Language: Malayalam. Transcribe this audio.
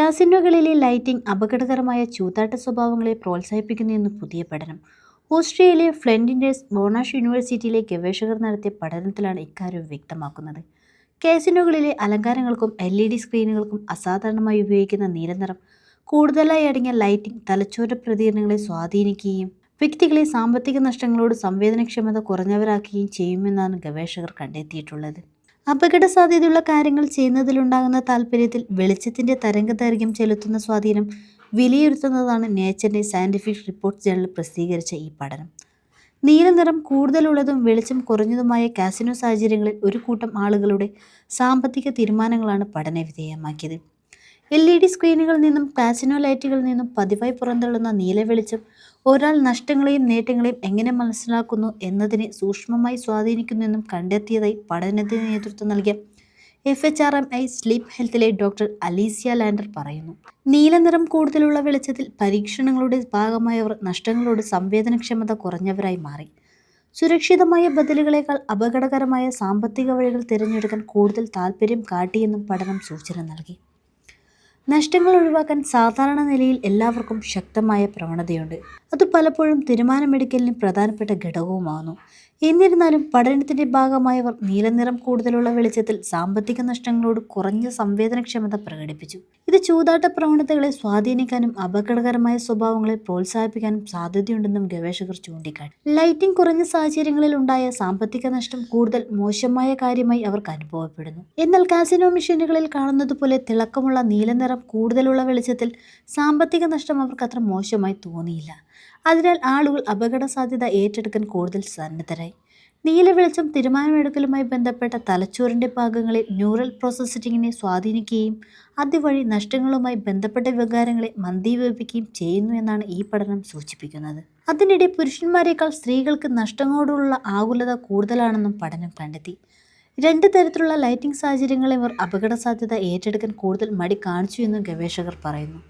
കാസിനോകളിലെ ലൈറ്റിംഗ് അപകടകരമായ ചൂതാട്ട സ്വഭാവങ്ങളെ പ്രോത്സാഹിപ്പിക്കുന്നുവെന്ന് പുതിയ പഠനം. ഓസ്ട്രേലിയയിലെ ഫ്ലെൻഡിൻഡേഴ്സ് ബോണാഷ് യൂണിവേഴ്സിറ്റിയിലെ ഗവേഷകർ നടത്തിയ പഠനത്തിലാണ് ഇക്കാര്യം വ്യക്തമാക്കുന്നത്. കാസിനോകളിലെ അലങ്കാരങ്ങൾക്കും എൽ ഇ ഡി സ്ക്രീനുകൾക്കും അസാധാരണമായി ഉപയോഗിക്കുന്ന നീലനിറം കൂടുതലായി അടങ്ങിയ ലൈറ്റിംഗ് തലച്ചോര പ്രതികരണങ്ങളെ സ്വാധീനിക്കുകയും വ്യക്തികളെ സാമ്പത്തിക നഷ്ടങ്ങളോട് സംവേദനക്ഷമത കുറഞ്ഞവരാക്കുകയും ചെയ്യുമെന്നാണ് ഗവേഷകർ കണ്ടെത്തിയിട്ടുള്ളത്. അപകട സാധ്യതയുള്ള കാര്യങ്ങൾ ചെയ്യുന്നതിലുണ്ടാകുന്ന താല്പര്യത്തിൽ വെളിച്ചത്തിന്റെ തരംഗദൈർഘ്യം ചെലുത്തുന്ന സ്വാധീനം വിലയിരുത്തുന്നതാണ് നേച്ചറിന്റെ സയന്റിഫിക് റിപ്പോർട്ട് ജേണൽ പ്രസിദ്ധീകരിച്ച ഈ പഠനം. നീലനിറം കൂടുതലുള്ളതും വെളിച്ചം കുറഞ്ഞതുമായ കാസിനോ സാഹചര്യങ്ങളിൽ ഒരു കൂട്ടം ആളുകളുടെ സാമ്പത്തിക തീരുമാനങ്ങളാണ് പഠന വിധേയമാക്കിയത് എൽ ഇ ഡി സ്ക്രീനുകളിൽ നിന്നും കാസിനോ ലൈറ്റുകളിൽ നിന്നും പതിവായി പുറന്തള്ളുന്ന നീല വെളിച്ചം ഒരാൾ നഷ്ടങ്ങളെയും നേട്ടങ്ങളെയും എങ്ങനെ മനസ്സിലാക്കുന്നു എന്നതിനെ സൂക്ഷ്മമായി സ്വാധീനിക്കുന്നുവെന്നും കണ്ടെത്തിയതായി പഠനത്തിന് നേതൃത്വം നൽകിയ F H R M I sleep ഹെൽത്തിലെ doctor Alicia Lander പറയുന്നു. നീലനിറം കൂടുതലുള്ള വെളിച്ചത്തിൽ പരീക്ഷണങ്ങളുടെ ഭാഗമായവർ നഷ്ടങ്ങളോട് സംവേദനക്ഷമത കുറഞ്ഞവരായി മാറി. സുരക്ഷിതമായ ബദലുകളേക്കാൾ അപകടകരമായ സാമ്പത്തിക വഴികൾ തിരഞ്ഞെടുക്കാൻ കൂടുതൽ താല്പര്യം കാട്ടിയെന്നും പഠനം സൂചന നൽകി. നഷ്ടങ്ങൾ ഒഴിവാക്കാൻ സാധാരണ നിലയിൽ എല്ലാവർക്കും ശക്തമായ പ്രവണതയുണ്ട്. അത് പലപ്പോഴും തീരുമാനമെടുക്കലിന് പ്രധാനപ്പെട്ട ഘടകവുമാകുന്നു എന്നിരുന്നാലും പഠനത്തിന്റെ ഭാഗമായവർ നീലനിറം കൂടുതലുള്ള വെളിച്ചത്തിൽ സാമ്പത്തിക നഷ്ടങ്ങളോട് കുറഞ്ഞ സംവേദനക്ഷമത പ്രകടിപ്പിച്ചു. ഇത് ചൂതാട്ട പ്രവണതകളെ സ്വാധീനിക്കാനും അപകടകരമായ സ്വഭാവങ്ങളെ പ്രോത്സാഹിപ്പിക്കാനും സാധ്യതയുണ്ടെന്നും ഗവേഷകർ ചൂണ്ടിക്കാട്ടി. ലൈറ്റിംഗ് കുറഞ്ഞ സാഹചര്യങ്ങളിൽ ഉണ്ടായ സാമ്പത്തിക നഷ്ടം കൂടുതൽ മോശമായ കാര്യമായി അവർക്ക് അനുഭവപ്പെടുന്നു. എന്നാൽ കാസിനോ മെഷീനുകളിൽ കാണുന്നത് പോലെ തിളക്കമുള്ള നീലനിറം കൂടുതലുള്ള വെളിച്ചത്തിൽ സാമ്പത്തിക നഷ്ടം അവർക്ക് അത്ര മോശമായി തോന്നിയില്ല. അതിനാൽ ആളുകൾ അപകട സാധ്യത ഏറ്റെടുക്കാൻ കൂടുതൽ സന്നദ്ധരായി. നീല വെളിച്ചം തീരുമാനമെടുക്കലുമായി ബന്ധപ്പെട്ട തലച്ചോറിന്റെ ഭാഗങ്ങളിൽ ന്യൂറൽ പ്രോസസ്സിങ്ങിനെ സ്വാധീനിക്കുകയും അതുവഴി നഷ്ടങ്ങളുമായി ബന്ധപ്പെട്ട വികാരങ്ങളെ മന്ദീപിപ്പിക്കുകയും ചെയ്യുന്നു എന്നാണ് ഈ പഠനം സൂചിപ്പിക്കുന്നത്. അതിനിടെ പുരുഷന്മാരെക്കാൾ സ്ത്രീകൾക്ക് നഷ്ടങ്ങളോടുള്ള ആകുലത കൂടുതലാണെന്നും പഠനം കണ്ടെത്തി. രണ്ട് തരത്തിലുള്ള ലൈറ്റിംഗ് സാഹചര്യങ്ങളെ ഇവർ അപകട സാധ്യത ഏറ്റെടുക്കാൻ കൂടുതൽ മടി കാണിച്ചു എന്നും ഗവേഷകർ പറയുന്നു.